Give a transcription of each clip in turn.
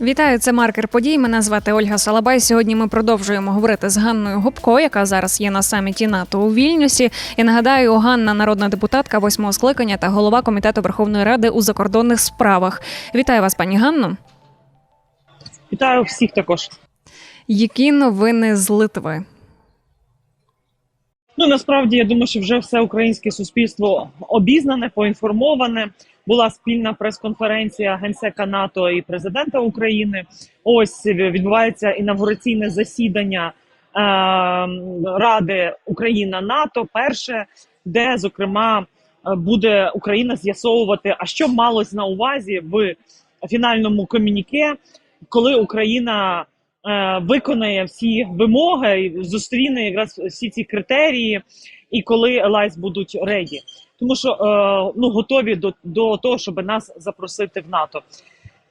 Вітаю, це маркер подій. Мене звати Ольга Салабай. Сьогодні ми продовжуємо говорити з Ганною Гопко, яка зараз є на саміті НАТО у Вільнюсі. І нагадаю, Ганна народна депутатка восьмого скликання та голова комітету Верховної Ради у закордонних справах. Вітаю вас, пані Ганно. Вітаю всіх також. Які новини з Литви? Ну насправді я думаю, що вже все українське суспільство обізнане, поінформоване. Була спільна прес-конференція генсека НАТО і президента України. Ось відбувається інавгураційне засідання е, Ради Україна НАТО. Перше, де зокрема буде Україна з'ясовувати, а що малось на увазі в фінальному комюніке, коли Україна е, виконає всі вимоги зустріне якраз всі ці критерії, і коли Елайс будуть реді, тому що е, ну готові до, до того, щоб нас запросити в НАТО.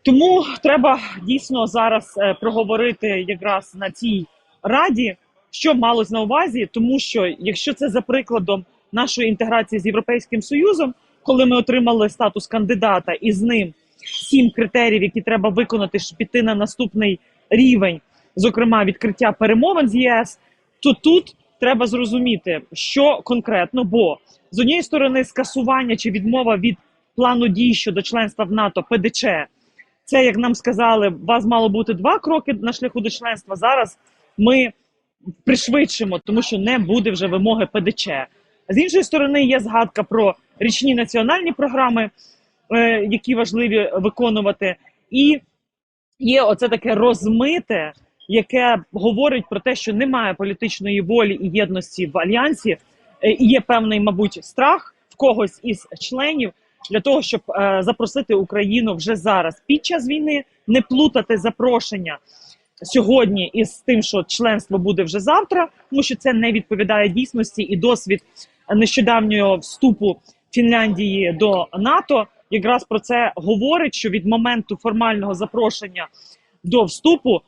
Тому треба дійсно зараз е, проговорити якраз на цій раді, що малось на увазі, тому що якщо це за прикладом нашої інтеграції з Європейським Союзом, коли ми отримали статус кандидата і з ним сім критеріїв, які треба виконати, щоб піти на наступний рівень, зокрема відкриття перемовин з ЄС, то тут треба зрозуміти, що конкретно, бо з однієї сторони скасування чи відмова від плану дій щодо членства в НАТО ПДЧ. Це, як нам сказали, вас мало бути два кроки на шляху до членства. Зараз ми пришвидшимо, тому що не буде вже вимоги ПДЧ. З іншої сторони, є згадка про річні національні програми, е, які важливі виконувати, і є оце таке розмите, яке говорить про те, що немає політичної волі і єдності в альянсі, е, і є певний, мабуть, страх в когось із членів для того, щоб е, запросити Україну вже зараз під час війни, не плутати запрошення сьогодні із тим, що членство буде вже завтра, тому що це не відповідає дійсності і досвід нещодавнього вступу Фінляндії до НАТО. Якраз про це говорить, що від моменту формального запрошення до вступу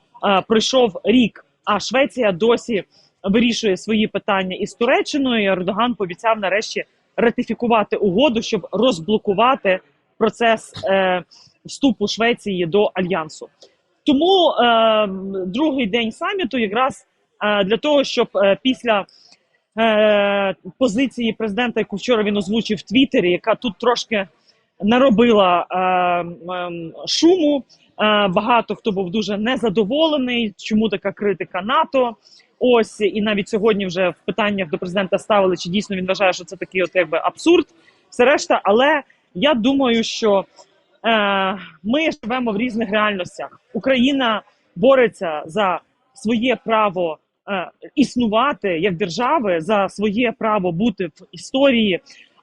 пройшов рік, а Швеція досі вирішує свої питання із Туреччиною. і Ердоган пообіцяв нарешті ратифікувати угоду, щоб розблокувати процес е, вступу Швеції до альянсу. Тому е, другий день саміту, якраз е, для того, щоб е, після е, позиції президента, яку вчора він озвучив в Твіттері, яка тут трошки наробила е, е, шуму. Е, багато хто був дуже незадоволений, чому така критика НАТО. Ось і навіть сьогодні вже в питаннях до президента ставили, чи дійсно він вважає, що це такий, от якби абсурд, все решта. Але я думаю, що е, ми живемо в різних реальностях. Україна бореться за своє право е, існувати як держави, за своє право бути в історії.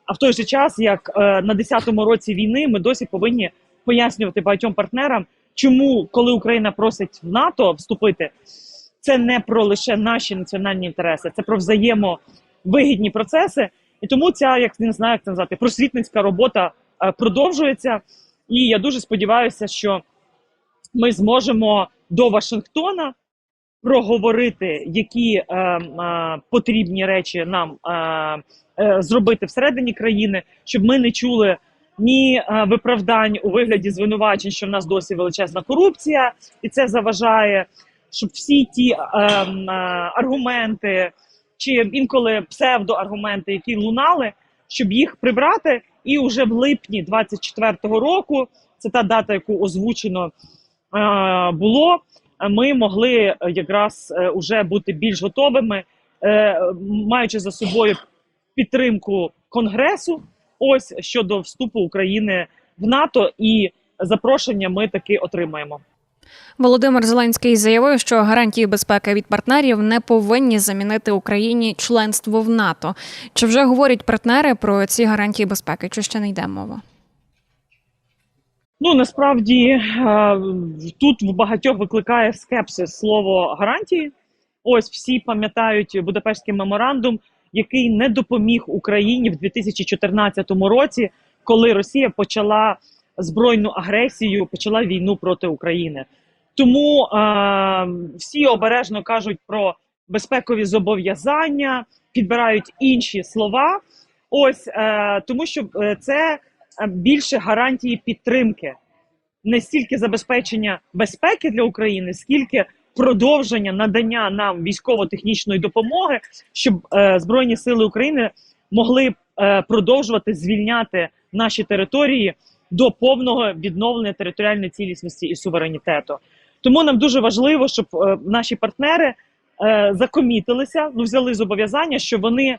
А в той же час, як е, на 10-му році війни, ми досі повинні пояснювати багатьом партнерам, чому, коли Україна просить в НАТО вступити, це не про лише наші національні інтереси, це про взаємовигідні процеси. І тому ця, як не знаю, як це назвати, просвітницька робота е, продовжується. І я дуже сподіваюся, що ми зможемо до Вашингтона проговорити, які е, е, потрібні речі нам е, зробити всередині країни, щоб ми не чули ні е, виправдань у вигляді звинувачень, що в нас досі величезна корупція, і це заважає, щоб всі ті е, е, аргументи чи інколи псевдоаргументи, які лунали, щоб їх прибрати, і вже в липні 24-го року, це та дата, яку озвучено е, було. Ми могли е, якраз е, уже бути більш готовими, е, маючи за собою підтримку Конгресу, ось щодо вступу України в НАТО, і запрошення ми таки отримаємо. Володимир Зеленський заявив, що гарантії безпеки від партнерів не повинні замінити Україні членство в НАТО. Чи вже говорять партнери про ці гарантії безпеки? Чи ще не йде мова? Ну насправді тут в багатьох викликає скепсис слово гарантії. Ось всі пам'ятають Будапештський меморандум, який не допоміг Україні в 2014 році, коли Росія почала збройну агресію, почала війну проти України. Тому е, всі обережно кажуть про безпекові зобов'язання, підбирають інші слова. Ось е, тому, що е, це е, більше гарантії підтримки. не стільки забезпечення безпеки для України, скільки продовження надання нам військово-технічної допомоги, щоб е, Збройні Сили України могли е, продовжувати звільняти наші території до повного відновлення територіальної цілісності і суверенітету. Тому нам дуже важливо, щоб е, наші партнери закомітилися, ну взяли зобов'язання, що вони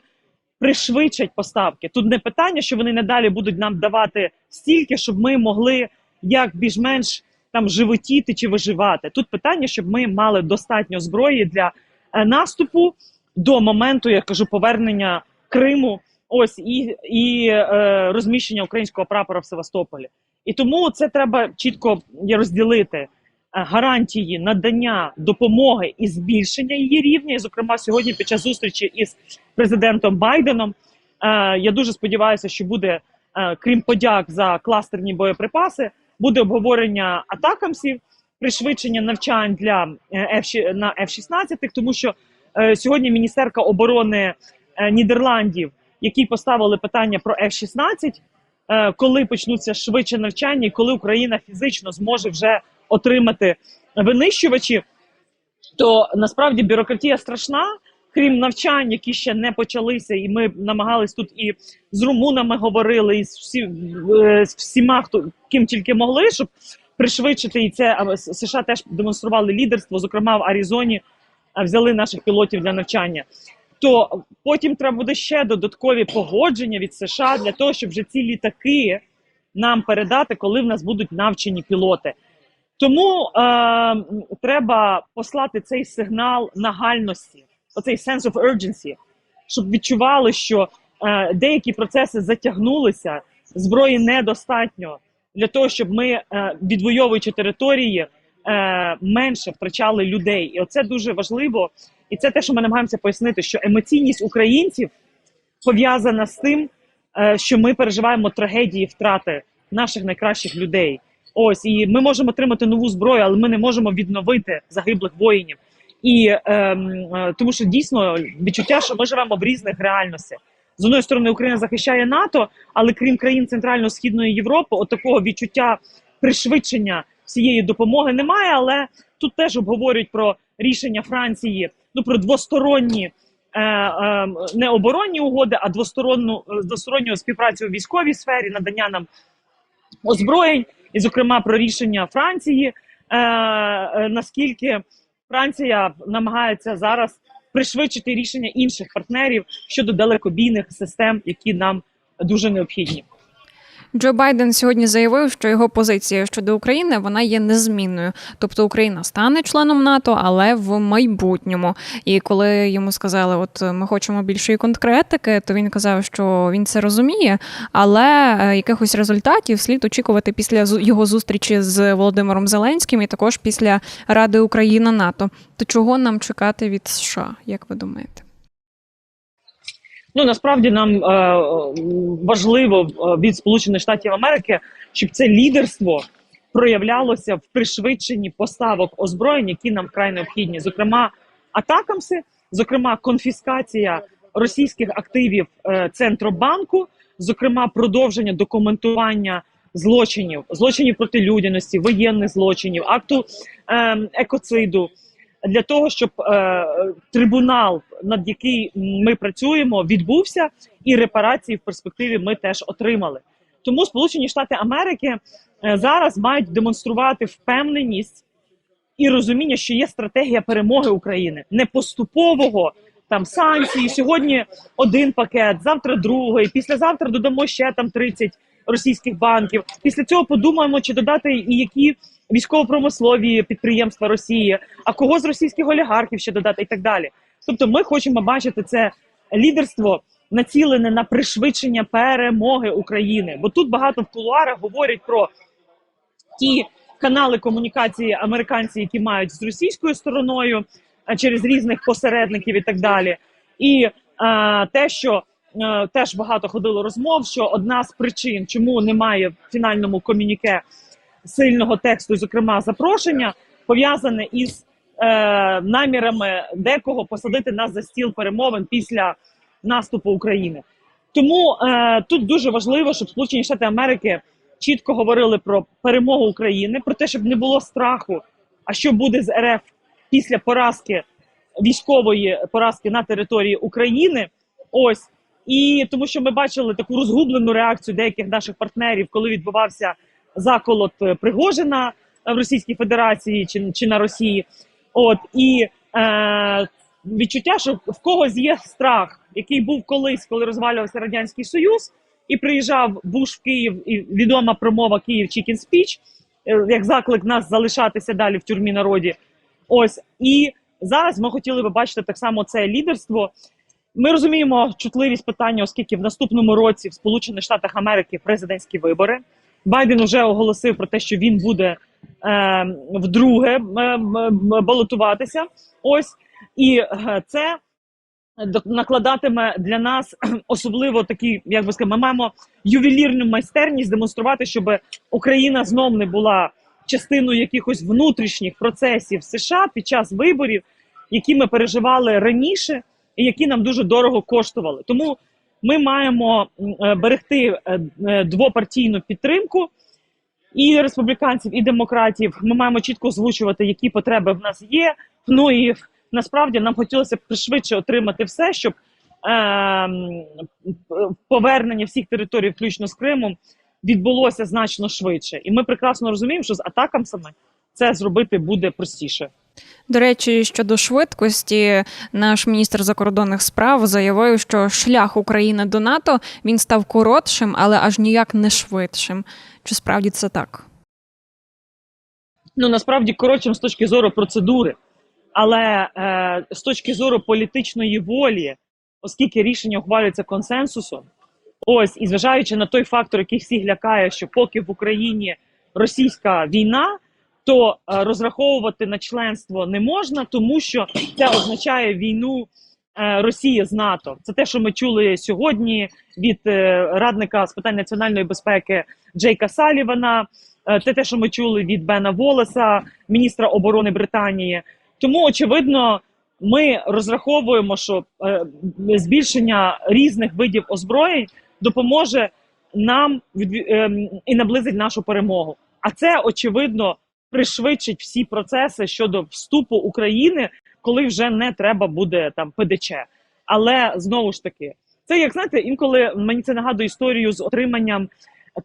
пришвидшать поставки. Тут не питання, що вони надалі будуть нам давати стільки, щоб ми могли як більш-менш там животіти чи виживати. Тут питання, щоб ми мали достатньо зброї для е, наступу до моменту, я кажу, повернення Криму. Ось і, і е, розміщення українського прапора в Севастополі. І тому це треба чітко розділити е, гарантії надання допомоги і збільшення її рівня. І, зокрема, сьогодні під час зустрічі із президентом Байденом. Е, я дуже сподіваюся, що буде, е, крім подяк за кластерні боєприпаси, буде обговорення атакамсів, пришвидшення навчань для е, F, на F-16, тому що е, сьогодні міністерка оборони е, Нідерландів, які поставили питання про F-16, е, коли почнуться швидше навчання, і коли Україна фізично зможе вже отримати винищувачі, то насправді бюрократія страшна. Крім навчань, які ще не почалися, і ми намагались тут і з румунами говорили, і з, всі, е, з всіма, хто ким тільки могли, щоб пришвидшити і це США теж демонстрували лідерство. Зокрема, в Аризоні взяли наших пілотів для навчання. То потім треба буде ще додаткові погодження від США для того, щоб вже ці літаки нам передати, коли в нас будуть навчені пілоти. Тому е, треба послати цей сигнал нагальності, оцей sense of urgency, щоб відчували, що е, деякі процеси затягнулися, зброї недостатньо для того, щоб ми, е, відвоюючи території, е, менше втрачали людей. І оце дуже важливо. І це те, що ми намагаємося пояснити, що емоційність українців пов'язана з тим, е, що ми переживаємо трагедії втрати наших найкращих людей. Ось і ми можемо отримати нову зброю, але ми не можемо відновити загиблих воїнів. І ем, е, тому, що дійсно відчуття, що ми живемо в різних реальностях. З одної сторони, Україна захищає НАТО, але крім країн Центрально-Східної Європи, от такого відчуття пришвидшення всієї допомоги немає. Але тут теж обговорюють про рішення Франції, ну про двосторонні е, е, не оборонні угоди, а двосторонну е, двосторонню співпрацю у військовій сфері, надання нам озброєнь, і, зокрема, про рішення Франції, е, е, наскільки Франція намагається зараз пришвидшити рішення інших партнерів щодо далекобійних систем, які нам дуже необхідні. Джо Байден сьогодні заявив, що його позиція щодо України вона є незмінною. Тобто Україна стане членом НАТО, але в майбутньому. І коли йому сказали, от ми хочемо більшої конкретики, то він казав, що він це розуміє, але е, якихось результатів слід очікувати після його зустрічі з Володимиром Зеленським і також після Ради Україна НАТО. То чого нам чекати від США, як ви думаєте? Ну насправді нам е, важливо е, від Сполучених Штатів Америки, щоб це лідерство проявлялося в пришвидшенні поставок озброєнь, які нам вкрай необхідні. Зокрема, атакамси, зокрема, конфіскація російських активів е, Центробанку, зокрема, продовження документування злочинів, злочинів проти людяності, воєнних злочинів, акту е, екоциду для того, щоб е, трибунал, над який ми працюємо, відбувся, і репарації в перспективі ми теж отримали. Тому Сполучені Штати Америки е, зараз мають демонструвати впевненість і розуміння, що є стратегія перемоги України, не поступового там санкції. Сьогодні один пакет, завтра другий, післязавтра додамо ще там 30 російських банків. Після цього подумаємо, чи додати і які військово-промислові підприємства Росії, а кого з російських олігархів ще додати, і так далі. Тобто, ми хочемо бачити це лідерство націлене на пришвидшення перемоги України. Бо тут багато в кулуарах говорять про ті канали комунікації американці, які мають з російською стороною а, через різних посередників і так далі. І е, те, що е, теж багато ходило розмов, що одна з причин, чому немає в фінальному комюніке сильного тексту, зокрема запрошення, пов'язане із е, намірами декого посадити нас за стіл перемовин після наступу України. Тому е, тут дуже важливо, щоб Сполучені Штати Америки чітко говорили про перемогу України, про те, щоб не було страху. А що буде з РФ після поразки військової поразки на території України? Ось і тому, що ми бачили таку розгублену реакцію деяких наших партнерів, коли відбувався заколот е, Пригожина в Російській Федерації чи, чи на Росії. От і е, відчуття, що в когось є страх, який був колись, коли розвалювався радянський союз, і приїжджав Буш в Київ, і відома промова Київ Чікін Спіч, як заклик нас залишатися далі в тюрмі народі. Ось і зараз ми хотіли би бачити так само це лідерство. Ми розуміємо чутливість питання, оскільки в наступному році в Сполучених Штатах Америки президентські вибори. Байден вже оголосив про те, що він буде е, вдруге балотуватися. Ось і е, це накладатиме для нас особливо такі, як би сказати, ми маємо ювелірну майстерність демонструвати, щоб Україна знов не була частиною якихось внутрішніх процесів США під час виборів, які ми переживали раніше, і які нам дуже дорого коштували. Тому ми маємо е, берегти е, е, двопартійну підтримку і республіканців, і демократів. Ми маємо чітко озвучувати, які потреби в нас є. Ну і насправді нам хотілося б швидше отримати все, щоб е, повернення всіх територій, включно з Кримом, відбулося значно швидше. І ми прекрасно розуміємо, що з атаками саме це зробити буде простіше. До речі, щодо швидкості, наш міністр закордонних справ заявив, що шлях України до НАТО він став коротшим, але аж ніяк не швидшим. Чи справді це так? ну насправді коротшим з точки зору процедури, але е, з точки зору політичної волі, оскільки рішення ухвалюється консенсусом, ось і зважаючи на той фактор, який всіх лякає, що поки в Україні російська війна, то е, розраховувати на членство не можна, тому що це означає війну. е, Росії з НАТО це те, що ми чули сьогодні від е, радника з питань національної безпеки Джейка Салівана. Це те, що ми чули від Бена Волеса, міністра оборони Британії. Тому, очевидно, ми розраховуємо, що збільшення різних видів озброєнь допоможе нам ем, і наблизить нашу перемогу. А це очевидно пришвидшить всі процеси щодо вступу України, коли вже не треба буде там ПДЧ. Але знову ж таки, це як знаєте, інколи мені це нагадує історію з отриманням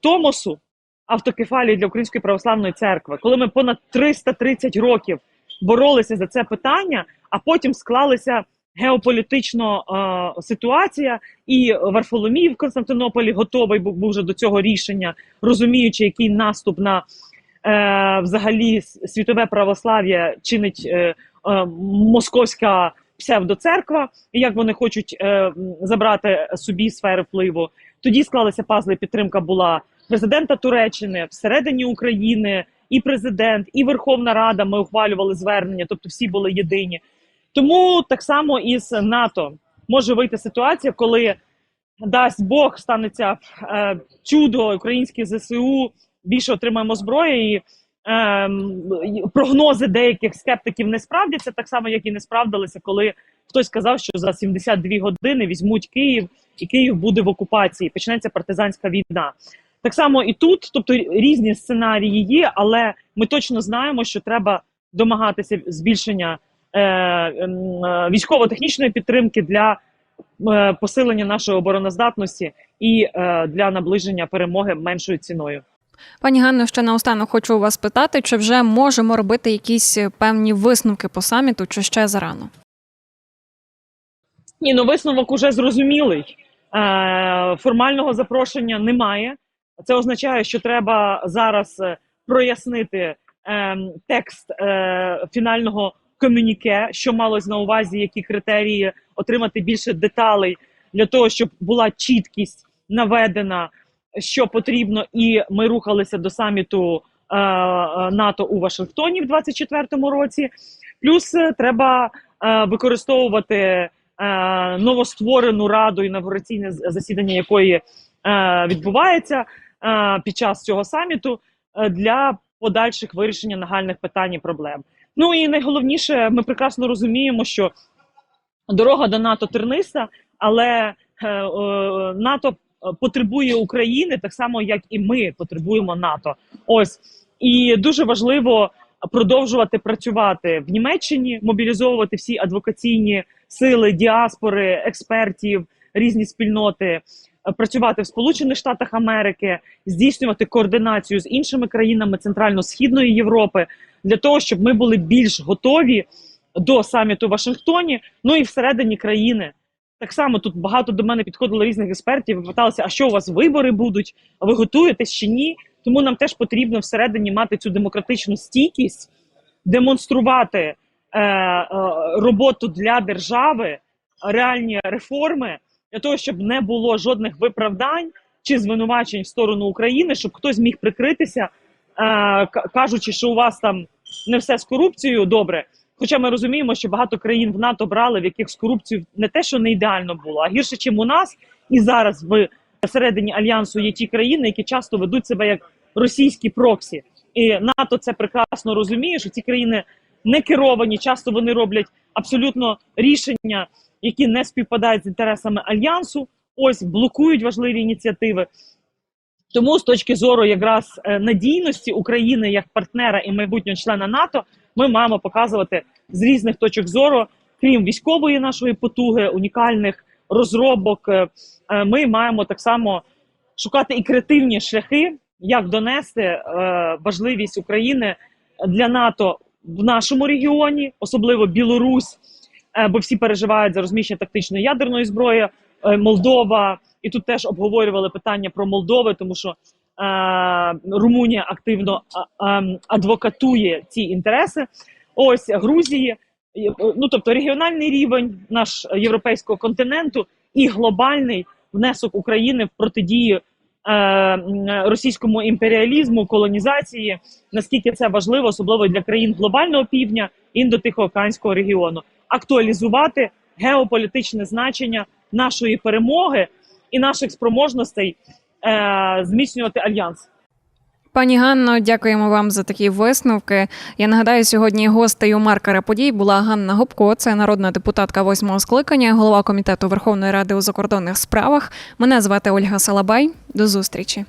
Томосу автокефалії для Української православної церкви, коли ми понад 330 років боролися за це питання, а потім склалися геополітично е, ситуація, і Варфоломій в Константинополі готовий був, вже до цього рішення, розуміючи, який наступ на взагалі світове православ'я чинить е, е, московська псевдоцерква, і як вони хочуть е, забрати собі сфери впливу. Тоді склалися пазли. Підтримка була президента Туреччини всередині України, і президент, і Верховна Рада. Ми ухвалювали звернення, тобто всі були єдині. Тому так само і з НАТО може вийти ситуація, коли дасть Бог станеться е, чудо українське ЗСУ, більше отримаємо зброї. І, ем, прогнози деяких скептиків не справдяться, так само як і не справдилися, коли хтось сказав, що за 72 години візьмуть Київ, і Київ буде в окупації. Почнеться партизанська війна. Так само і тут, тобто різні сценарії є, але ми точно знаємо, що треба домагатися збільшення е, ем, е, військово-технічної підтримки для е, посилення нашої обороноздатності і е, для наближення перемоги меншою ціною. Пані Ганно, ще наостанок хочу вас питати, чи вже можемо робити якісь певні висновки по саміту, чи ще зарано? Ні, ну висновок уже зрозумілий. Е, формального запрошення немає. Це означає, що треба зараз е, прояснити е, текст е, фінального комюніке, що малось на увазі, які критерії отримати більше деталей для того, щоб була чіткість наведена, що потрібно, і ми рухалися до саміту е, е, НАТО у Вашингтоні в 2024 році. Плюс е, треба е, використовувати е, новостворену раду інавгураційне засідання якої е, відбувається е, під час цього саміту е, для подальших вирішення нагальних питань і проблем. Ну і найголовніше, ми прекрасно розуміємо, що дорога до НАТО терниста, але е, НАТО потребує України, так само як і ми потребуємо НАТО. Ось і дуже важливо продовжувати працювати в Німеччині, мобілізовувати всі адвокаційні сили, діаспори, експертів, різні спільноти, працювати в Сполучених Штатах Америки, здійснювати координацію з іншими країнами Центрально-Східної Європи для того, щоб ми були більш готові до саміту в Вашингтоні, ну і всередині країни. Так само тут багато до мене підходило різних експертів питалися, а що у вас вибори будуть? А ви готуєтесь чи ні? Тому нам теж потрібно всередині мати цю демократичну стійкість, демонструвати е, е, роботу для держави, реальні реформи для того, щоб не було жодних виправдань чи звинувачень в сторону України, щоб хтось міг прикритися, е, кажучи, що у вас там не все з корупцією добре. Хоча ми розуміємо, що багато країн в НАТО брали, в яких з корупцією не те, що не ідеально було, а гірше, ніж у нас. І зараз в всередині альянсу є ті країни, які часто ведуть себе як російські проксі. І НАТО це прекрасно розуміє, що ці країни не керовані, часто вони роблять абсолютно рішення, які не співпадають з інтересами альянсу. Ось блокують важливі ініціативи. Тому з точки зору якраз е, надійності України як партнера і майбутнього члена НАТО, ми маємо показувати з різних точок зору, крім військової нашої потуги, унікальних розробок. е, е, Ми маємо так само шукати і креативні шляхи, як донести е, важливість України для НАТО в нашому регіоні, особливо Білорусь, бо всі переживають за розміщення тактичної ядерної зброї, Молдова. І тут теж обговорювали питання про Молдови, тому що Румунія активно адвокатує ці інтереси. Ось Грузії, е, ну тобто регіональний рівень наш е, європейського континенту і глобальний внесок України в протидію е, російському імперіалізму, колонізації. Наскільки це важливо, особливо для країн глобального півдня, індотихоокеанського регіону, актуалізувати геополітичне значення нашої перемоги і наших спроможностей е, зміцнювати альянс. Пані Ганно, дякуємо вам за такі висновки. Я нагадаю, сьогодні гостею маркера подій була Ганна Гопко, це народна депутатка восьмого скликання, голова комітету Верховної Ради у закордонних справах. Мене звати Ольга Салабай. До зустрічі.